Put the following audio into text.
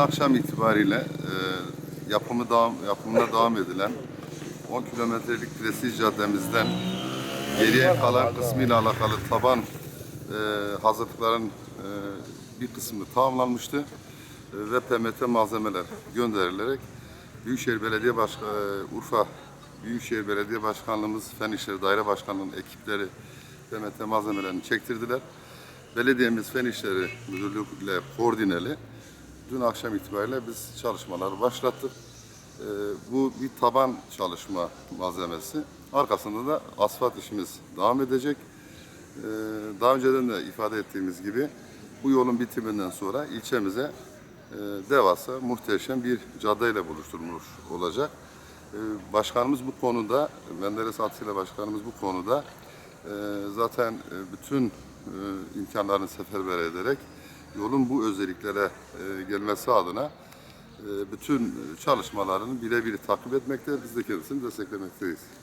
akşam itibariyle e, yapımı devam, yapımına devam edilen 10 kilometrelik prestij caddemizden geriye kalan kısmıyla alakalı taban e, hazırlıkların e, bir kısmı tamamlanmıştı E, ve PMT malzemeler gönderilerek Büyükşehir Belediye Başka e, Urfa Büyükşehir Belediye Başkanlığımız Fen İşleri Daire Başkanlığı'nın ekipleri PMT malzemelerini çektirdiler. Belediyemiz Fen İşleri Müdürlüğü ile koordineli dün akşam itibariyle biz çalışmaları başlattık. Ee, bu bir taban çalışma malzemesi. Arkasında da asfalt işimiz devam edecek. Ee, daha önceden de ifade ettiğimiz gibi bu yolun bitiminden sonra ilçemize e, devasa, muhteşem bir caddeyle buluşturulmuş olacak. Ee, başkanımız bu konuda, Menderes Atilla Başkanımız bu konuda e, zaten e, bütün e, imkanlarını seferber ederek yolun bu özelliklere e, gelmesi adına e, bütün çalışmalarını birebir takip etmekte, biz de kendisini desteklemekteyiz.